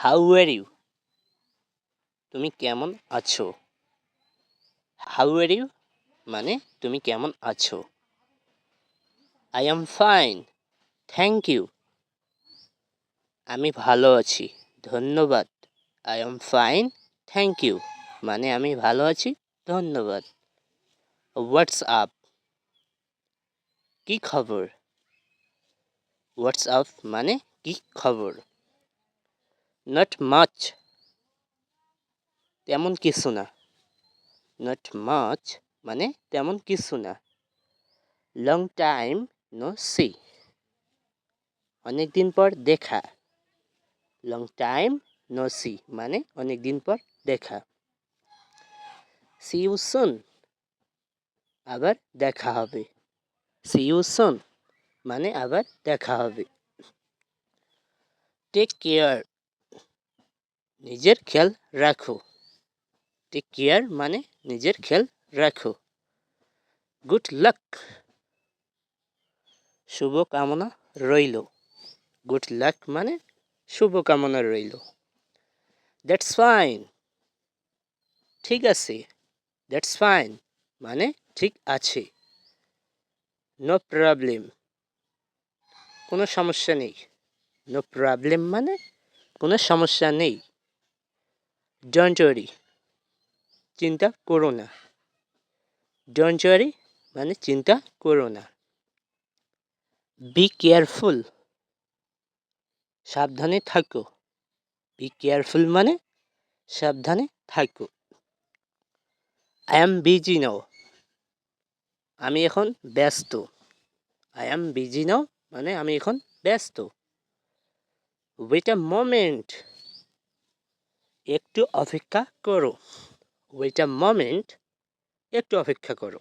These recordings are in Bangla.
হাউ আর ইউ তুমি কেমন আছো? হাউ আর ইউ মানে তুমি কেমন আছো? I am fine thank you আমি ভালো আছি। ধন্যবাদ। I am fine thank you মানে আমি ভালো আছি। ধন্যবাদ। হোয়াটস আপ কি খবর? হোয়াটস আপ মানে কি খবর? নট মাচ তেমন কিছু না। নট মাচ মানে তেমন কিছু না। লং টাইম নো সি অনেক দিন পর দেখা। লং টাইম নো সি মানে অনেক দিন পর দেখা। সি ইউ সুন আবার দেখা হবে। সি ইউ সুন মানে আবার দেখা হবে। টেক কেয়ার নিজের খেয়াল রাখো। টেক কেয়ার মানে নিজের খেয়াল রাখো। গুড লাক শুভকামনা রইল। গুড লাক মানে শুভকামনা রইল। দ্যাটস ফাইন ঠিক আছে। দ্যাটস ফাইন মানে ঠিক আছে। নো প্রবলেম কোনো সমস্যা নেই। নো প্রবলেম মানে কোনো সমস্যা নেই। ডোন্ট ওয়ারি চিন্তা করো না ডোন্ট ওয়ারি মানে চিন্তা করো না বি কেয়ারফুল সাবধানে থাকো। বি কেয়ারফুল মানে সাবধানে থাকো। আই এম বিজি নাও আমি এখন ব্যস্ত। আই এম বিজি নাও মানে আমি এখন ব্যস্ত। ওয়েট আ মোমেন্ট একটু অপেক্ষা করো। ওয়েট আ মোমেন্ট একটু অপেক্ষা করো।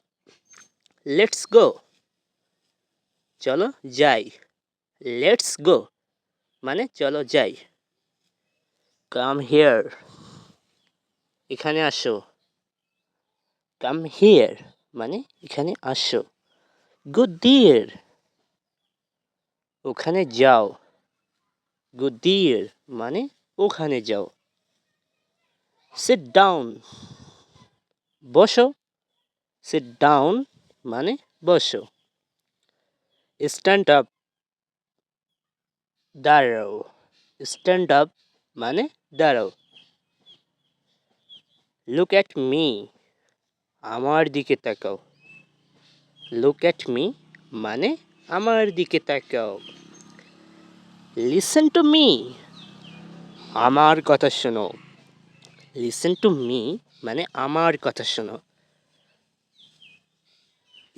লেটস গো চলো যাই। লেটস গো মানে চলো যাই। কাম হিয়ার এখানে আসো। কাম হিয়ার মানে এখানে আসো। গুড ডিয়ার ওখানে যাও। গুড ডিয়ার মানে ওখানে যাও। সিট ডাউন বসো। সিট ডাউন মানে বসো। স্ট্যান্ড আপ দাঁড়াও। স্ট্যান্ড আপ মানে দাঁড়াও। লুক অ্যাট মি আমার দিকে তাকাও। লুক অ্যাট মি মানে আমার দিকে তাকাও। লিসেন টু মি আমার কথা শোনো। লিসেন টু মি মানে আমার কথা শোনো।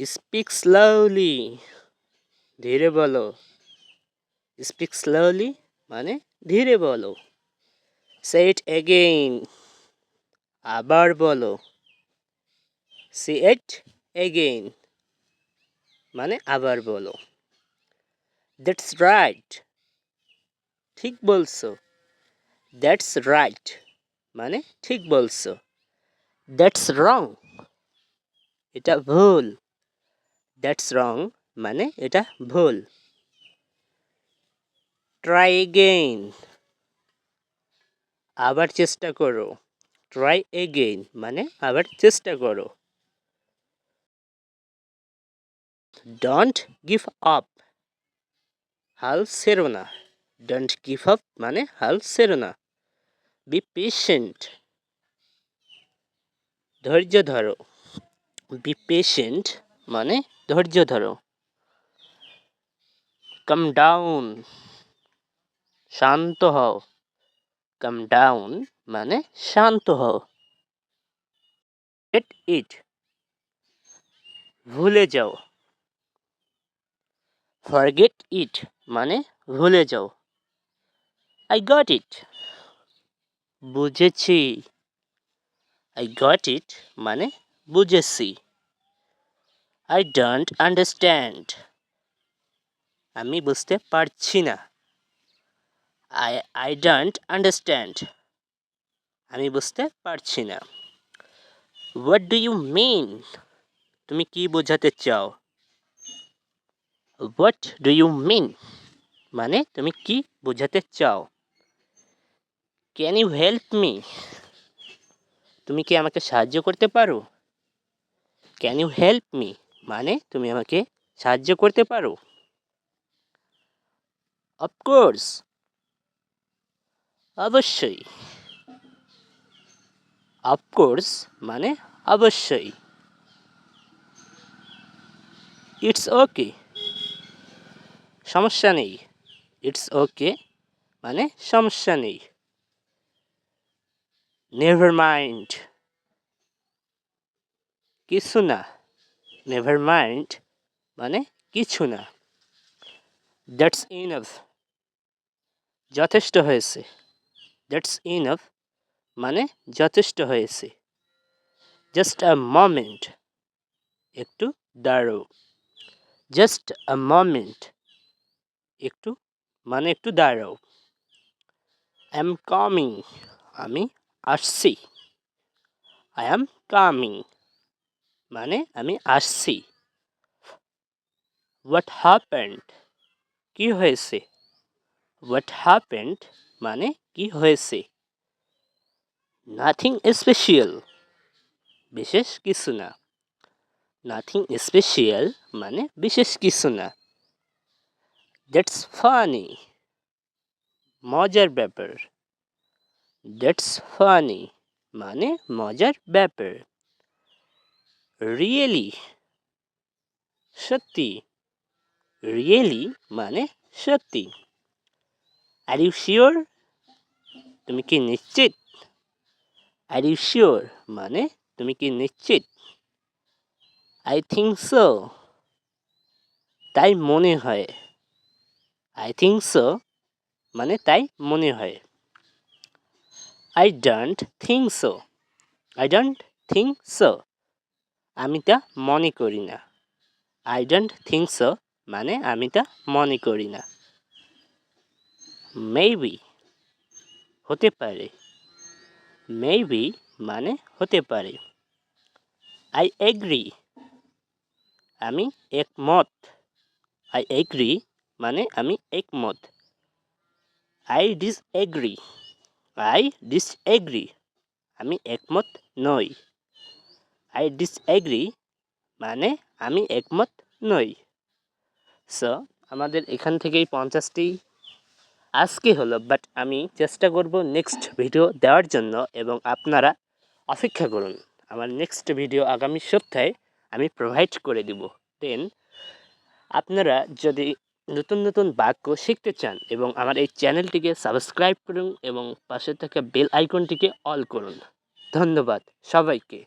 স্পিক স্লোলি ধীরে বলো। স্পিক স্লোলি মানে ধীরে বলো। সেট এগেইন আবার বলো। সি এট এগেইন মানে আবার বলো। দ্যাটস রাইট ঠিক বলছো। দ্যাটস রাইট মানে ঠিক বলছো। দ্যাটস রং এটা ভুল। দ্যাটস রং মানে এটা ভুল। ট্রাই এগেইন আবার চেষ্টা করো। ট্রাই এগেইন মানে আবার চেষ্টা করো। ডোন্ট গিভ আপ হাল সেরো না। ডোন্ট গিভ আপ মানে হাল সেরো না। বি পেশেন্ট ধৈর্য ধরো। বি পেশেন্ট মানে ধৈর্য ধরো। কাম ডাউন শান্ত হও। কাম ডাউন মানে শান্ত হও। গেট ইট ভুলে যাও। ফরগেট ইট মানে ভুলে যাও। আই গট ইট বুঝেছি। আই গট ইট মানে বুঝেছি। আই ডোন্ট আন্ডারস্ট্যান্ড আমি বুঝতে পারছি না। আই আই ডোন্ট আন্ডারস্ট্যান্ড আমি বুঝতে পারছি না। হোয়াট ডু ইউ মিন তুমি কি বোঝাতে চাও? হোয়াট ডু ইউ মিন মানে তুমি কি বোঝাতে চাও? ক্যান ইউ হেল্প মি তুমি কি আমাকে সাহায্য করতে পারো? ক্যান ইউ হেল্প মি মানে তুমি আমাকে সাহায্য করতে পারো? অফকোর্স অবশ্যই। অফকোর্স মানে অবশ্যই। ইটস ওকে সমস্যা নেই। ইটস ওকে মানে সমস্যা নেই। নেভার মাইন্ড কিছু না। নেভার মাইন্ড মানে কিছু না। দ্যাটস ইনফ যথেষ্ট হয়েছে। দ্যাটস ইনফ মানে যথেষ্ট হয়েছে। জাস্ট আ মোমেন্ট একটু দাঁড়ো জাস্ট আ মোমেন্ট একটু মানে একটু দাঁড়াও। আই এম কামিং আমি আসছি। আই অ্যাম কামিং মানে আমি আসছি। হোয়াট হ্যাপেন্ড কি হয়েছে? হোয়াট হ্যাপেন্ড মানে কি হয়েছে? নাথিং স্পেশিয়াল বিশেষ কিছু না। নাথিং স্পেশিয়াল মানে বিশেষ কিছু না। দ্যাটস ফানি মজার ব্যাপার। দ্যাটস ফানি মানে মজার ব্যাপার। রিয়েলি সত্যি? রিয়েলি মানে সত্যি। আর ইউ শিওর তুমি কি নিশ্চিত? আর ইউ শিওর মানে তুমি কি নিশ্চিত? আই থিঙ্ক সো তাই মনে হয়। আই থিঙ্ক সো মানে তাই মনে হয়। I don't think so I don't think so আমি তা মনে করি না। আই ডোন্ট থিঙ্ক সো মানে আমি তা মনে করি না। মেবি হতে পারে। মেবি মানে হতে পারে। আই এগ্রি আমি একমত। আই এগ্রি মানে আমি একমত। I disagree I disagree আমি একমত নই। আই ডিস এগ্রি মানে আমি একমত নই। সো আমাদের এখান থেকেই পঞ্চাশটি আজকে হলো বাট আমি চেষ্টা করব নেক্সট ভিডিও দেওয়ার জন্য এবং আপনারা অপেক্ষা করুন। আমার নেক্সট ভিডিও আগামী সপ্তাহে আমি প্রোভাইড করে দিব। দেন আপনারা যদি নতুন নতুন বাক্য শিখতে চান এবং আমার এই চ্যানেলটিকে সাবস্ক্রাইব করুন এবং পাশে থাকা বেল আইকনটিকে অল করুন। ধন্যবাদ সবাইকে।